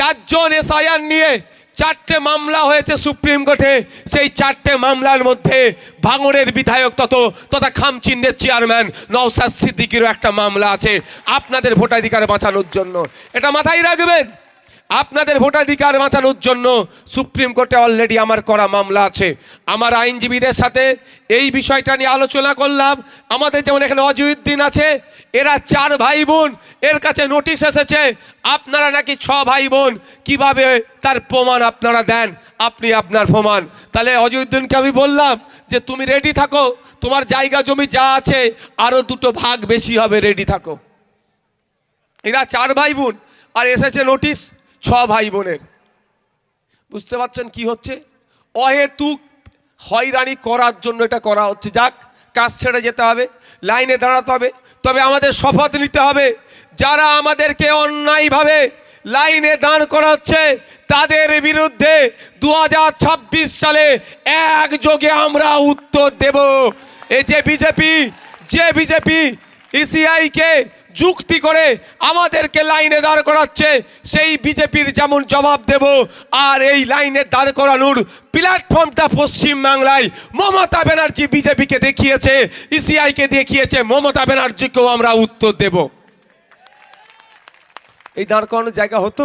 চারজন এসআইআর নিয়ে চারটে মামলা হয়েছে সুপ্রিম কোর্টে। সেই চারটে মামলার মধ্যে ভাঙড়ের বিধায়ক তত, তথা খামচিহ্নের চেয়ারম্যান নওসাদ সিদ্দিকিরও একটা মামলা আছে। আপনাদের ভোটাধিকার বাঁচানোর জন্য। এটা মাথায় রাখবেন। আপনাদের ভোটাধিকার বাঁচানোর জন্য সুপ্রিম কোর্টে অলরেডি আমার করা মামলা আছে। আমার আইনজীবীদের সাথে এই বিষয়টা নিয়ে আলোচনা করলাম। আমাদের যেমন এখানে অজয়ুদ্দিন আছে, এরা চার ভাই বোন এর কাছে নোটিশ এসেছে, আপনারা নাকি ছ ভাই বোন কীভাবে তার প্রমাণ আপনারা দেন? আপনি আপনার প্রমাণ। তাহলে অজয়ুদ্দিনকে আমি বললাম যে, তুমি রেডি থাকো, তোমার জায়গা, জমি যা আছে আরও দুটো ভাগ বেশি হবে রেডি থাকো। এরা চার ভাই বোন আর এসেছে নোটিশ। ছ ভাই বোনের। বুঝতে পারছেন কি হচ্ছে? অহেতুক হয়রানি করার জন্য এটা করা হচ্ছে। যাক, কাজ ছেড়ে যেতে হবে, লাইনে দাঁড়াতে হবে। তবে আমাদের শপথ নিতে হবে, যারা আমাদেরকে অন্যায়ভাবে লাইনে দাঁড় করা হচ্ছে তাদের বিরুদ্ধে দু হাজার ছাব্বিশ সালে একযোগে আমরা উত্তর দেব। এই যে বিজেপি যে বিজেপি ইসিআইকে যুক্তি করে আমাদেরকে লাইনে দাঁড় করাচ্ছে। সেই বিজেপির যেমন জবাব দেব, আর এই লাইনে দাঁড় করানোর প্ল্যাটফর্মটা পশ্চিম বাংলায় মমতা ব্যানার্জি বিজেপিকে দেখিয়েছে, ইসিআইকে দেখিয়েছে, মমতা ব্যানার্জিকেও আমরা উত্তর দেব। এই দাঁড় করানোর জায়গা হতো?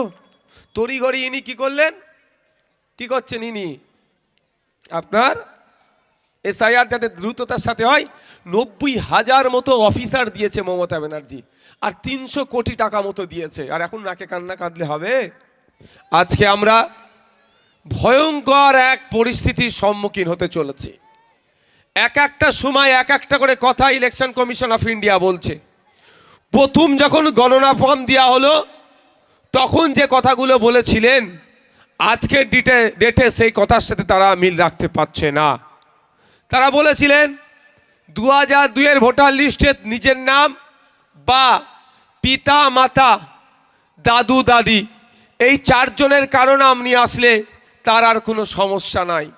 তড়িঘড়ি ইনি কি করলেন? কি করছেন ইনি? আপনার এসআইআর যাতে দ্রুততার সাথে হয় নব্বই হাজার মতো অফিসার দিয়েছে মমতা ব্যানার্জি। আর তিনশো কোটি টাকা মতো দিয়েছে। আর এখন নাকে কান্না কাঁদলে হবে? আজকে আমরা ভয়ঙ্কর এক পরিস্থিতির সম্মুখীন হতে চলেছি। এক একটা সময় এক একটা করে কথা ইলেকশন কমিশন অফ ইন্ডিয়া বলছে। প্রথম যখন গণনা ফর্ম দেওয়া হলো, তখন যে কথাগুলো বলেছিলেন, আজকের ডিটে ডেটে সেই কথার সাথে তারা মিল রাখতে পারছে না। তারা বলেছিলেন দু হাজার দুইয়ের ভোটার লিস্টে নিজের নাম বা পিতা, মাতা, দাদু, দাদি, এই চারজনের কারণ আপনি আসলে তার আর কোনো সমস্যা নাই।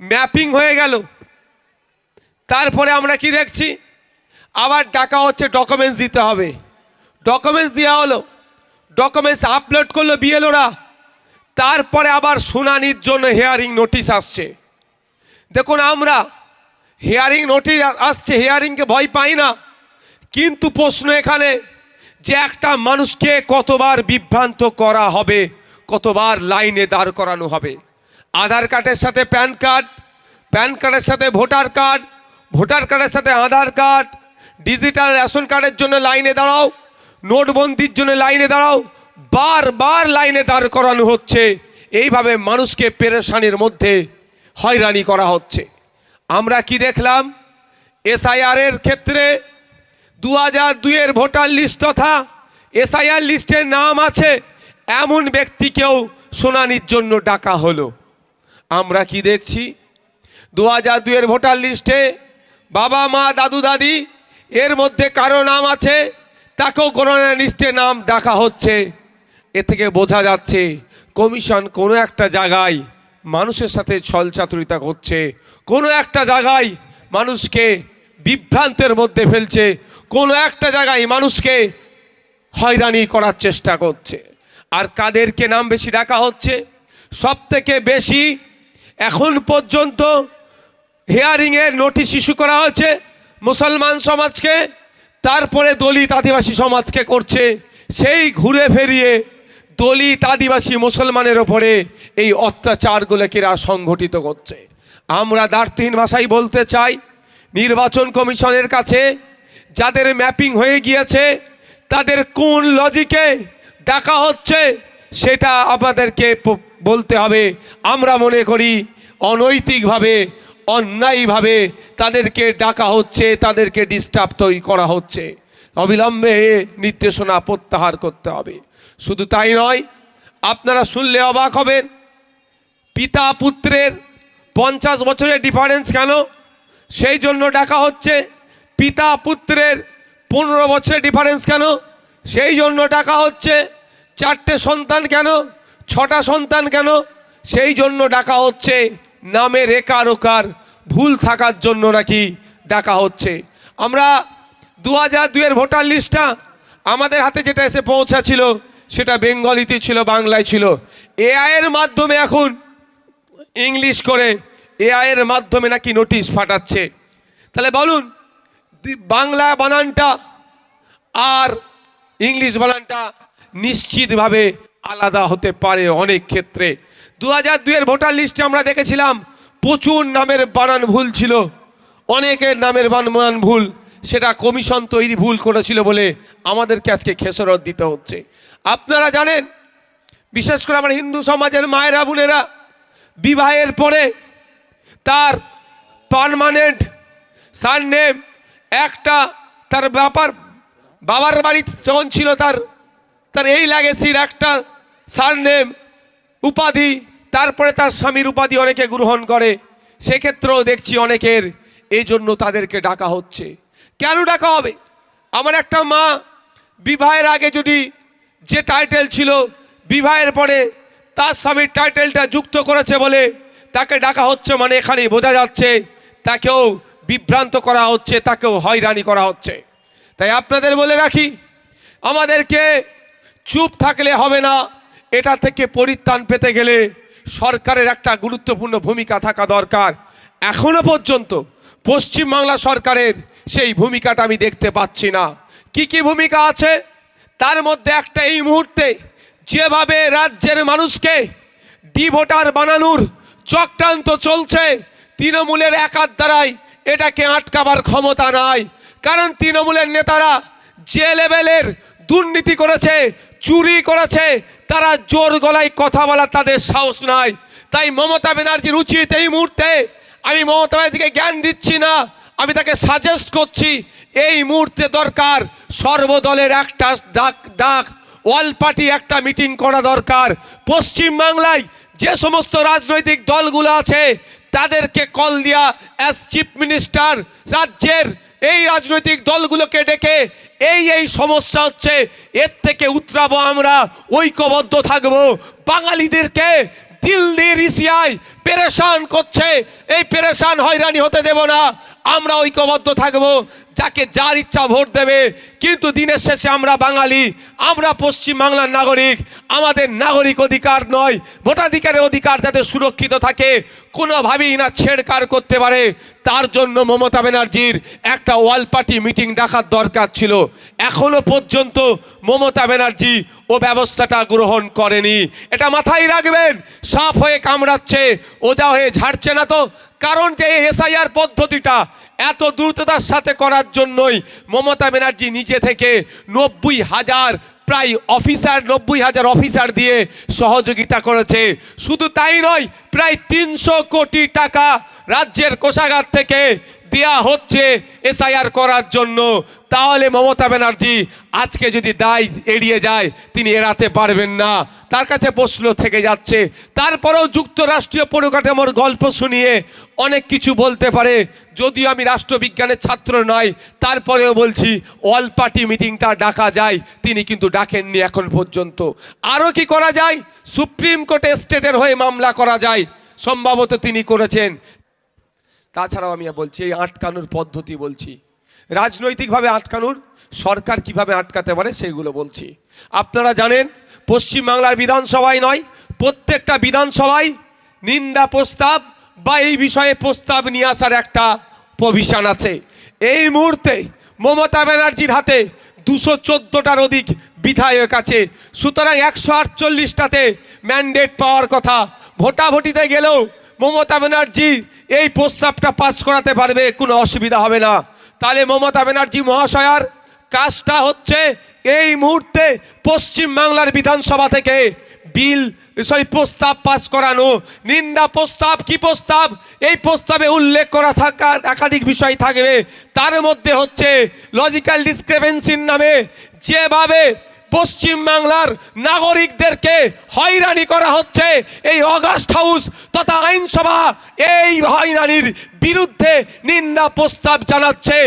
ম্যাপিং হয়ে গেল। তারপরে আমরা কি দেখছি? আবার ডাকা হচ্ছে ডকুমেন্টস দিতে হবে। ডকুমেন্টস দেওয়া হলো। ডকুমেন্টস আপলোড করল বিএলওরা। তারপরে আবার শুনানির জন্য হেয়ারিং নোটিশ আসছে। দেখুন আমরা হিয়ারিং নোটিশ আসছে হিয়ারিংকে ভয় পাই না। কিন্তু প্রশ্ন এখানে, যে একটা মানুষকে কতবার বিভ্রান্ত করা হবে, কতবার লাইনে দাঁড় করানো হবে? আধার কার্ডের সাথে প্যান কার্ড, প্যান কার্ডের সাথে ভোটার কার্ড, ভোটার কার্ডের সাথে আধার কার্ড, ডিজিটাল রেশন কার্ডের জন্য লাইনে দাঁড়াও, নোটবন্দির জন্য লাইনে দাঁড়াও, বারবার লাইনে দাঁড় করানো হচ্ছে। এইভাবে মানুষকে পেরেশানির মধ্যে হয়রানি করা হচ্ছে। আমরা কি দেখলাম? এসআইআর এর ক্ষেত্রে দু হাজার দুইয়ের ভোটার লিস্ট তথা এসআইআর লিস্টের নাম আছে, এমন ব্যক্তিকেও শুনানির জন্য ডাকা হলো। আমরা কি দেখছি? দু হাজার দুইয়ের ভোটার লিস্টে বাবা, মা, দাদু, দাদি, এর মধ্যে কারও নাম আছে, তাকেও গণনা লিস্টে নাম ডাকা হচ্ছে। এ থেকে বোঝা যাচ্ছে, কমিশন কোনো একটা জায়গায় মানুষের সাথে ছলচাতুরিতা করছে কোনো একটা জায়গায় মানুষকে বিভ্রান্তের মধ্যে ফেলছে, কোনো একটা জায়গায় মানুষকে হয়রানি করার চেষ্টা করছে। আর কাদেরকে নাম বেশি ডাকা হচ্ছে? সব থেকে বেশি এখন পর্যন্ত হিয়ারিংয়ের নোটিশ ইস্যু করা হয়েছে মুসলমান সমাজকে, তারপরে দলিত আদিবাসী সমাজকে করছে। সেই ঘুরে ফেরিয়ে দলিত আদিবাসী মুসলমানের ওপরে এই অত্যাচারগুলোকে এরা সংঘটিত করছে। আমরা দার্থহীন ভাষায় বলতে চাই। নির্বাচন কমিশনের কাছে যাদের ম্যাপিং হয়ে গিয়েছে, তাদের কোন লজিকে ডাকা হচ্ছে সেটা আমাদেরকে বলতে হবে। আমরা মনে করি অনৈতিকভাবে, অন্যায়ভাবে তাদেরকে ডাকা হচ্ছে, তাদেরকে ডিস্টার্ব তৈরি করা হচ্ছে। অবিলম্বে নির্দেশনা প্রত্যাহার করতে হবে। শুধু তাই নয়, আপনারা শুনলে অবাক হবেন, পিতা পুত্রের পঞ্চাশ বছরের ডিফারেন্স কেন? সেই জন্য ডাকা হচ্ছে পিতা পুত্রের পনেরো বছরের ডিফারেন্স কেন? সেই জন্য ডাকা হচ্ছে চারটে সন্তান কেন? ছটা সন্তান কেন? সেই জন্য ডাকা হচ্ছে নামের একার ওকার ভুল থাকার জন্য নাকি ডাকা হচ্ছে। আমরা দু হাজার দুইয়ের ভোটার লিস্টটা আমাদের হাতে যেটা এসে পৌঁছাছিল সেটা বেঙ্গলিতে ছিল, বাংলায় ছিল। এআইয়ের মাধ্যমে এখন ইংলিশ করে এআই এর মাধ্যমে নাকি নোটিশ ফাটাচ্ছে তাহলে বলুন বাংলা বানানটা আর ইংলিশ বানানটা নিশ্চিতভাবে আলাদা হতে পারে অনেক ক্ষেত্রে। দু হাজার দুইয়ের ভোটার লিস্টে আমরা দেখেছিলাম, প্রচুর নামের বানান ভুল ছিল। অনেকের নামের বানান ভুল, সেটা কমিশন তৈরি ভুল করেছিল বলে আমাদেরকে আজকে খেসরত দিতে হচ্ছে। আপনারা জানেন, বিশেষ করে আমার হিন্দু সমাজের মায়েরা, বোনেরা বিবাহের পরে তার পারমানেন্ট সারনেম একটা তার ব্যাপার বাবার বাড়ি যখন ছিল তার তার এই লাগেসির একটা সারনেম উপাধি, তারপরে তার স্বামীর উপাধি অনেকে গ্রহণ করে। সেক্ষেত্রেও দেখছি অনেকের এই জন্য তাদেরকে ডাকা হচ্ছে। কেন ডাকা হবে? আমার একটা মা, বিবাহের আগে যদি যে টাইটেল ছিল, বিবাহের পরে তার স্বামীর টাইটেলটা যুক্ত করেছে বলে তাকে ডাকা হচ্ছে মানে এখানে বোঝা যাচ্ছে, তাকেও বিভ্রান্ত করা হচ্ছে, তাকেও হয়রানি করা হচ্ছে। তাই আপনাদের বলে রাখি, আমাদেরকে চুপ থাকলে হবে না, এটা থেকে পরিত্রাণ পেতে গেলে সরকারের একটা গুরুত্বপূর্ণ ভূমিকা থাকা দরকার। এখনও পর্যন্ত পশ্চিমবাংলা সরকারের সেই ভূমিকাটা আমি দেখতে পাচ্ছি না। কি কি ভূমিকা আছে? তার মধ্যে একটা এই মুহূর্তে যেভাবে রাজ্যের মানুষকে ডি ভোটার বানানোর চক্রান্ত চলছে, তৃণমূলের একার দ্বারাই এটাকে আটকাবার ক্ষমতা নাই। কারণ তৃণমূলের নেতারা যে লেভেলের দুর্নীতি করেছে, চুরি করেছে, তারা জোর গলায় কথা বলার তাদের সাহস নাই। তাই মমতা ব্যানার্জির উচিত এই মুহূর্তে আমি মমতা ব্যানার্জিকে জ্ঞান দিচ্ছি না, আমি তাকে সাজেস্ট করছি, এই মুহূর্তে দরকার সর্বদলের একটা ডাক ডাক অল পার্টি একটা মিটিং করা দরকার। পশ্চিম বাংলায় যে সমস্ত রাজনৈতিক দলগুলো আছে, তাদেরকে কল দিয়া অ্যাজ চিফ মিনিস্টার রাজ্যের এই রাজনৈতিক দলগুলোকে ডেকে এই এই সমস্যা হচ্ছে, এর থেকে উতরাবো আমরা, ঐক্যবদ্ধ থাকব। বাঙালিদেরকে দিল্লি রিসিয়ায় পেরেশান করছে। এই পেরেশান হয়রানি হতে দেব না। আমরা ঐক্যবদ্ধ থাকব। যাকে যার ইচ্ছা ভোট দেবে। কিন্তু দিনের শেষে আমরা বাঙালি। আমরা পশ্চিম বাংলার নাগরিক। আমাদের নাগরিক অধিকার নয়। ভোটাধিকারের অধিকার যাতে সুরক্ষিত থাকে, কোনোভাবেই না ছেড়কার করতে পারে। তার জন্য মমতা ব্যানার্জির একটা ওয়াল পার্টি মিটিং ডাকার দরকার ছিল। এখনও পর্যন্ত মমতা ব্যানার্জি ও ব্যবস্থাটা গ্রহণ করেনি। এটা মাথায় রাখবেন। সাফ হয়ে কামড়াচ্ছে। ওজা হয়ে ঝাড়ছে না তো। কারণ যে এসআইআর পদ্ধতিটা এত দ্রুততার সাথে করার জন্যই মমতা ব্যানার্জি নিজে থেকে নব্বই হাজার প্রায় অফিসার, নব্বই হাজার অফিসার দিয়ে সহযোগিতা করেছে। শুধু তাই নয়, প্রায় তিনশো কোটি টাকা রাজ্যের কোষাগার থেকে দেয়া হচ্ছে এসআইআর করার জন্য। তাহলে মমতা ব্যানার্জি আজকে যদি দায় এড়িয়ে যায়, তিনি এড়াতে পারবেন না। তার কাছে প্রশ্ন থেকে যাচ্ছে, তারপরেও যুক্তরাষ্ট্রীয় পরিকাঠামোর গল্প শুনিয়ে অনেক কিছু বলতে পারে। যদিও আমি রাষ্ট্রবিজ্ঞানের ছাত্র নয়, তারপরেও বলছি, অল পার্টি মিটিংটা ডাকা যায়, তিনি কিন্তু ডাকেননি এখন পর্যন্ত। আরও কি করা যায়? সুপ্রিম কোর্টে স্টেটের হয়ে মামলা করা যায়। সম্ভবত তিনি করেছেন। তাছাড়াও আমি বলছি, এই আটকানোর পদ্ধতি বলছি। রাজনৈতিকভাবে আটকানোর, সরকার কীভাবে আটকাতে পারে সেগুলো বলছি। আপনারা জানেন, পশ্চিমবাংলার বিধানসভায় নয়, প্রত্যেকটা বিধানসভায় নিন্দা প্রস্তাব বা এই বিষয়ে প্রস্তাব নিয়ে আসার একটা প্রভিশন আছে। এই মুহূর্তে মমতা ব্যানার্জির হাতে দুশো চোদ্দোটার অধিক বিধায়ক আছে। সুতরাং একশো আটচল্লিশটাতে ম্যান্ডেট পাওয়ার কথা। ভোটাভুটিতে গেলেও মমতা ব্যানার্জি, এই প্রস্তাবটা পাস করাতে পারবে, কোনো অসুবিধা হবে না। তাহলে মমতা ব্যানার্জি মহাশয়ার কাজটা হচ্ছে এই মুহূর্তে পশ্চিম বাংলার বিধানসভা থেকে বিল সরি প্রস্তাব পাস করানো। নিন্দা প্রস্তাব, কি প্রস্তাব? এই প্রস্তাবে উল্লেখ করা থাকা, একাধিক বিষয় থাকবে। তার মধ্যে হচ্ছে লজিক্যাল ডিসক্রিপেন্সির নামে যেভাবে পশ্চিম বাংলার নাগরিকদেরকে হয়রানি করা হচ্ছে। এই অগাস্ট হাউস তথা আইনসভা এই হয়রানির বিরুদ্ধে নিন্দা প্রস্তাব জানাচ্ছে।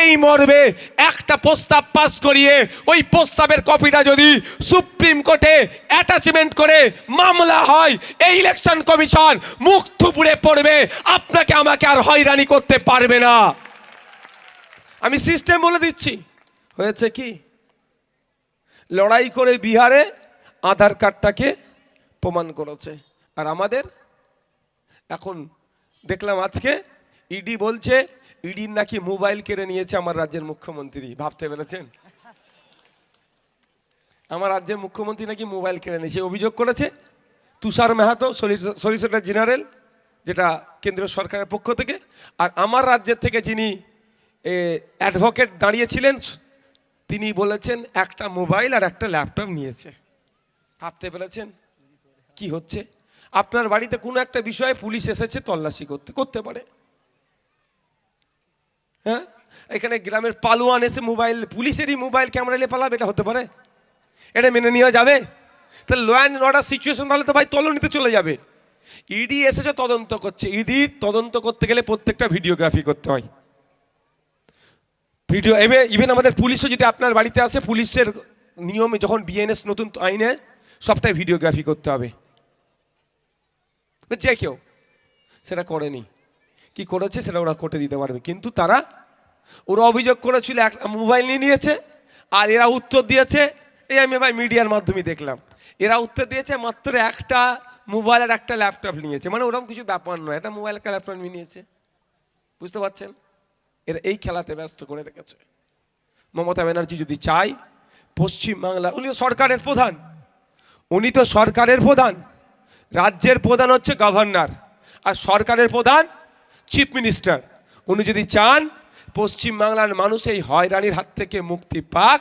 এই মর্মে একটা প্রস্তাব পাস করিয়ে ওই প্রস্তাবের কপিটা যদি সুপ্রিম কোর্টে অ্যাটাচমেন্ট করে মামলা হয়, এই ইলেকশন কমিশন মুখ থুপুড়ে পড়বে। আপনাকে আমাকে আর হয়রানি করতে পারবে না। আমি সিস্টেম বলে দিচ্ছি। হয়েছে কি? লড়াই করে বিহারে আধার কার্ডটাকে প্রমাণ করেছে। আর আমাদের এখন দেখলাম আজকে ইডি বলছে ইডির নাকি মোবাইল কেড়ে নিয়েছে আমার রাজ্যের মুখ্যমন্ত্রী। ভাবতে পেরেছেন? আমার রাজ্যের মুখ্যমন্ত্রী নাকি মোবাইল কেড়ে নিয়েছে? অভিযোগ করেছে তুষার মেহাতো সলিসিটর জেনারেল, যেটা কেন্দ্রীয় সরকারের পক্ষ থেকে। আর আমার রাজ্যের থেকে যিনি অ্যাডভোকেট দাঁড়িয়েছিলেন তিনি বলেছেন, একটা মোবাইল আর একটা ল্যাপটপ নিয়েছে। ভাবতে পেরেছেন? কি হচ্ছে? আপনার বাড়িতে কোনো একটা বিষয়ে পুলিশ এসেছে, তল্লাশি করতে করতে পারে। হ্যাঁ? এখানে গ্রামের পালোয়ান এসে মোবাইল, পুলিশেরই মোবাইল ক্যামেরা নিয়ে পালাবে, এটা হতে পারে? এটা মেনে নেওয়া যাবে? তাহলে ল অ্যান্ড অর্ডার সিচুয়েশন তাহলে তো ভাই তলনিতে চলে যাবে। ইডি এসেছে, তদন্ত করছে। ইডি তদন্ত করতে গেলে প্রত্যেকটা ভিডিওগ্রাফি করতে হয়। ভিডিও, এবে ইভেন আমাদের পুলিশও যদি আপনার বাড়িতে আসে, পুলিশের নিয়মে যখন বিএনএস নতুন আইনে সবটাই ভিডিওগ্রাফি করতে হবে। যে কেউ, সেটা করেনি। কি করেছে সেটা ওরা কোর্টে দিতে পারবে। কিন্তু তারা, ওরা অভিযোগ করেছিল একটা মোবাইল নিয়ে নিয়েছে, আর এরা উত্তর দিয়েছে, এই আমি ভাই মিডিয়ার মাধ্যমে দেখলাম। এরা উত্তর দিয়েছে, মাত্র একটা মোবাইল আর একটা ল্যাপটপ নিয়েছে। মানে ওরকম কিছু ব্যাপার নয়, একটা মোবাইল, একটা ল্যাপটপ নিয়ে নিয়েছে। বুঝতে পারছেন? এরা এই খেলাতে ব্যস্ত করে রেখেছে। মমতা ব্যানার্জি যদি চায় পশ্চিমবাংলা উনি সরকারের প্রধান। উনি তো সরকারের প্রধান। রাজ্যের প্রধান হচ্ছে গভর্নর। আর সরকারের প্রধান চিফ মিনিস্টার। উনি যদি চান, পশ্চিমবাংলার মানুষ এই হয়রানির হাত থেকে মুক্তি পাক।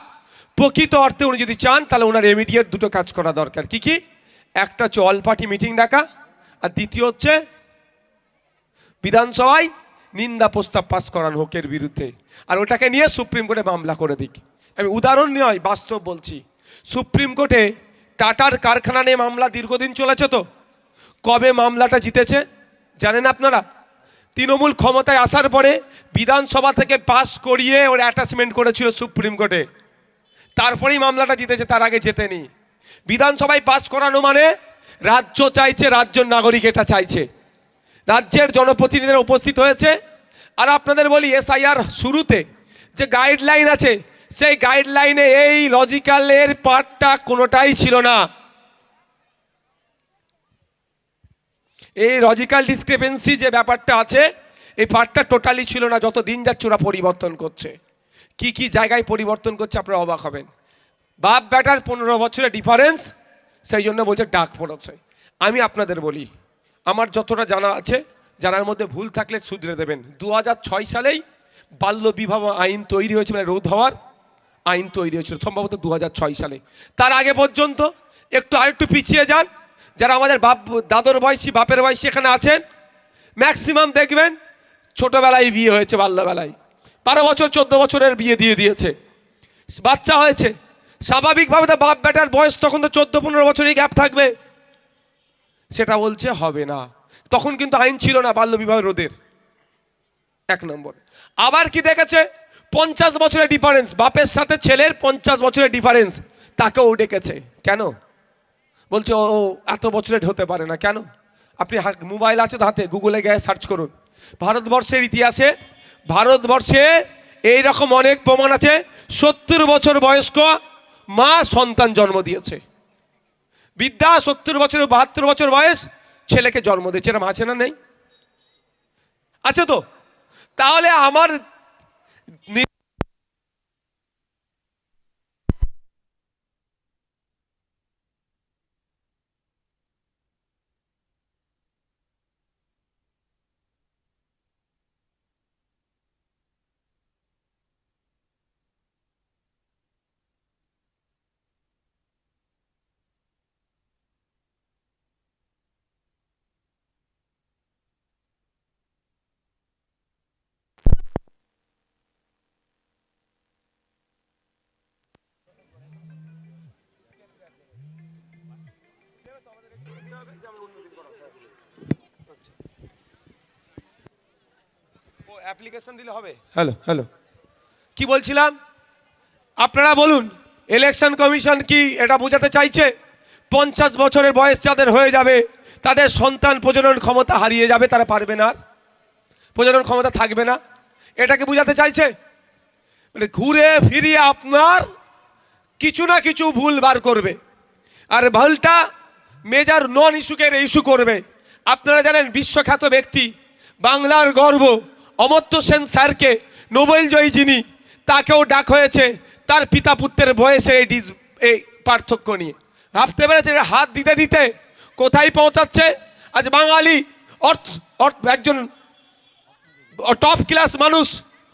প্রকৃত অর্থে উনি যদি চান, তাহলে ওনার ইমিডিয়েট দুটো কাজ করা দরকার। কি কি? একটা হচ্ছে অল পার্টি মিটিং ডাকা আর দ্বিতীয় হচ্ছে বিধানসভায় নিন্দা প্রস্তাব পাস করান হোকের বিরুদ্ধে। আর ওটাকে নিয়ে সুপ্রিম কোর্টে মামলা করে দিক। আমি উদাহরণ নয়, বাস্তব বলছি। সুপ্রিম কোর্টে টাটার কারখানা নিয়ে মামলা দীর্ঘদিন চলেছে তো? কবে মামলাটা জিতেছে? জানেন আপনারা? তৃণমূল ক্ষমতায় আসার পরে বিধানসভা থেকে পাস করিয়ে ওর অ্যাটাচমেন্ট করেছিল সুপ্রিম কোর্টে। তারপরেই মামলাটা জিতেছে, তার আগে জেতেনি। বিধানসভায় পাস করানো মানে রাজ্য চাইছে, রাজ্যের নাগরিক এটা চাইছে। রাজ্যের জনপ্রতিনিধিরা উপস্থিত হয়েছে। আর আপনাদের বলি, এসআইআর শুরুতে যে গাইডলাইন আছে, সেই গাইডলাইনে এই লজিক্যালের পার্টটা কোনোটাই ছিল না। এই লজিক্যাল ডিসক্রিপেন্সি যে ব্যাপারটা আছে, এই পার্টটা টোটালি ছিল না, যত দিন যাচ্ছে ওরা পরিবর্তন করছে। কি কি জায়গায় পরিবর্তন করছে আপনারা অবাক হবেন। বাপ ব্যাটার পনেরো বছরের ডিফারেন্স সেই জন্য বলছে ডাক পড়েছে। আমি আপনাদের বলি আমার যতটা জানা আছে, জানার মধ্যে ভুল থাকলে শুধরে দেবেন। দু সালেই বাল্য বিবাহ আইন তৈরি হয়েছিল মানে রোধ হওয়ার আইন তৈরি হয়েছিল, সম্ভবত দু সালে। তার আগে পর্যন্ত একটু আরেকটু পিছিয়ে যান। যারা আমাদের বাপ, দাদর বয়সী, বাপের বয়সী এখানে আছেন ম্যাক্সিমাম দেখবেন ছোটোবেলায় বিয়ে হয়েছে, বাল্যবেলায়। বারো বছর, চোদ্দ বছরের বিয়ে দিয়ে দিয়েছে। বাচ্চা হয়েছে। স্বাভাবিকভাবে তো বাপ বেটার বয়স তখন তো চোদ্দ, পনেরো বছরই গ্যাপ থাকবে। সেটা বলছে হবে না। তখন কিন্তু আইন ছিল না বাল্য বিবাহ রোধের। এক নম্বর। আবার কি দেখেছে? পঞ্চাশ বছরের ডিফারেন্স বাপের সাথে ছেলের পঞ্চাশ বছরের ডিফারেন্স তাকেও ডেকেছে। কেন? বলছে, ও এত বছরের হতে পারে না। কেন? আপনি মোবাইল আছে হাতে, গুগলে গিয়ে সার্চ করুন। ভারতবর্ষের ইতিহাসে, ভারতবর্ষে এই রকম অনেক প্রমাণ আছে। সত্তর বছর বয়স্ক মা সন্তান জন্ম দিয়েছে। বিদ্যা সত্তর বছর, বাহাত্তর বছর বয়স, ছেলেকে জন্ম দিয়েছে এরকম আছে না নেই? আছে তো? তাহলে আমার অ্যাপ্লিকেশন দিলে হবে? হ্যালো হ্যালো কি বলছিলাম? আপনারা বলুন ইলেকশন কমিশন কি এটা বোঝাতে চাইছে? পঞ্চাশ বছরের বয়স যাদের হয়ে যাবে তাদের সন্তান প্রজনন ক্ষমতা হারিয়ে যাবে তারা পারবে না প্রজনন ক্ষমতা থাকবে না। এটাকে বোঝাতে চাইছে? মানে ঘুরে ফিরিয়ে আপনার কিছু না কিছু ভুল বার করবে। আর ভালটা মেজার নন ইস্যুকে ইস্যু করবে। আপনারা জানেন বিশ্বখ্যাত ব্যক্তি বাংলার গর্ব। অমর্ত্য সেন স্যারকে, নোবেল জয়ী যিনি, তাকেও ডাক হয়েছে। তার পিতা পুত্রের বয়সে এই এই পার্থক্য নিয়ে। ভাবতে পেরেছে এটা হাত দিতে দিতে কোথায় পৌঁছাচ্ছে? আজ বাঙালি অর্থ অর্থ একজন টপ ক্লাস মানুষ,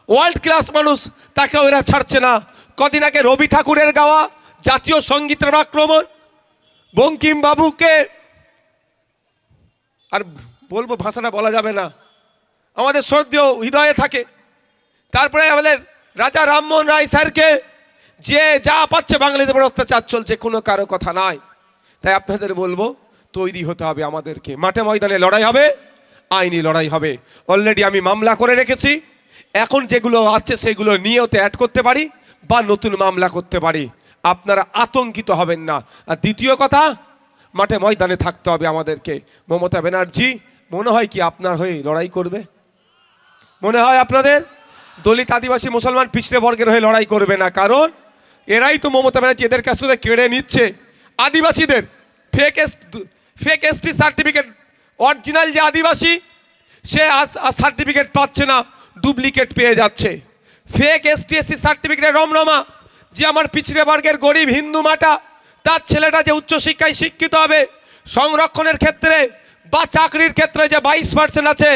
ওয়ার্ল্ড ক্লাস মানুষ তাকে ওরা ছাড়ছে না। কদিন আগে রবি ঠাকুরের গাওয়া জাতীয় সঙ্গীতের আক্রমণ বঙ্কিম বাবুকে আর বলব ভাষাটা বলা যাবে না। আমাদের শ্রদ্ধেয় হৃদয়ে থাকে। তারপরে আমাদের রাজা রামমোহন রায় স্যারকে যে যা পাচ্ছে বাঙালিদের উপর অত্যাচার চলছে, কোনো কারও কথা নাই। তাই আপনাদের বলব, তৈরি হতে হবে আমাদেরকে। মাঠে ময়দানে লড়াই হবে, আইনি লড়াই হবে। অলরেডি আমি মামলা করে রেখেছি। এখন যেগুলো আছে সেগুলো নিয়েও তো অ্যাড করতে পারি বা নতুন মামলা করতে পারি। আপনারা আতঙ্কিত হবেন না। আর দ্বিতীয় কথা, মাঠে ময়দানে থাকতে হবে আমাদেরকে। মমতা ব্যানার্জি, মনে হয় কি আপনার হয়ে লড়াই করবে? মনে হয় আপনাদের? দলিত আদিবাসী মুসলমান পিছড়ে বর্গের হয়ে লড়াই করবে না, কারণ এরাই তো মমতা ব্যানার্জি, এদের কাছ থেকে কেড়ে নিচ্ছে। আদিবাসীদের fake S fake ST certificate original যে আদিবাসী, সে সার্টিফিকেট পাচ্ছে না ডুপ্লিকেট পেয়ে যাচ্ছে। ফেক এসটি এসসি সার্টিফিকেটের রমরমা, যে আমার পিছড়ে বর্গের গরিব হিন্দু মাটা, তার ছেলেটা যে উচ্চশিক্ষায় শিক্ষিত হবে, সংরক্ষণের ক্ষেত্রে বা চাকরির ক্ষেত্রে যে বাইশ পার্সেন্ট আছে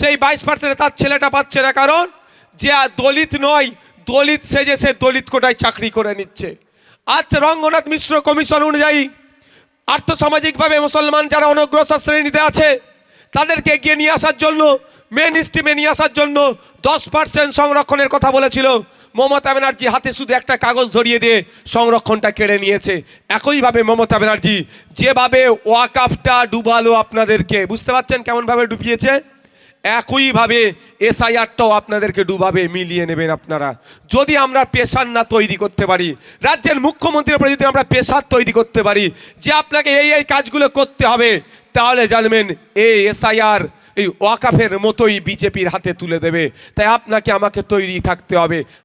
সেই বাইশ পার্সেন্টে তার ছেলেটা পাচ্ছে না, কারণ যে দলিত নয়, দলিত সেজে সে দলিত কোটায় চাকরি করে নিচ্ছে। আজ রঙ্গনাথ মিশ্র কমিশন অনুযায়ী আর্থসামাজিকভাবে মুসলমান যারা অনগ্রসর শ্রেণীতে আছে, তাদেরকে এগিয়ে নিয়ে আসার জন্য মেন স্ট্রিমে নিয়ে আসার জন্য দশ পার্সেন্ট সংরক্ষণের কথা বলেছিল। মমতা ব্যানার্জি হাতে শুধু একটা কাগজ ধরিয়ে দিয়ে সংরক্ষণটা কেড়ে নিয়েছে। একইভাবে মমতা ব্যানার্জি, যেভাবে ওয়াকাফটা ডুবালো আপনাদেরকে, বুঝতে পারছেন কেমনভাবে ডুবিয়েছে? একইভাবে এসআইআরটাও আপনাদেরকে ডুবাবে মিলিয়ে নেবেন আপনারা। যদি আমরা পেশার না তৈরি করতে পারি, রাজ্যের মুখ্যমন্ত্রীর উপরে যদি আমরা পেশার তৈরি করতে পারি, যে আপনাকে এই এই কাজগুলো করতে হবে, তাহলে জানবেন এই এসআইআর এই ওয়াকাফের মতোই বিজেপির হাতে তুলে দেবে। তাই আপনাকে আমাকে তৈরি থাকতে হবে।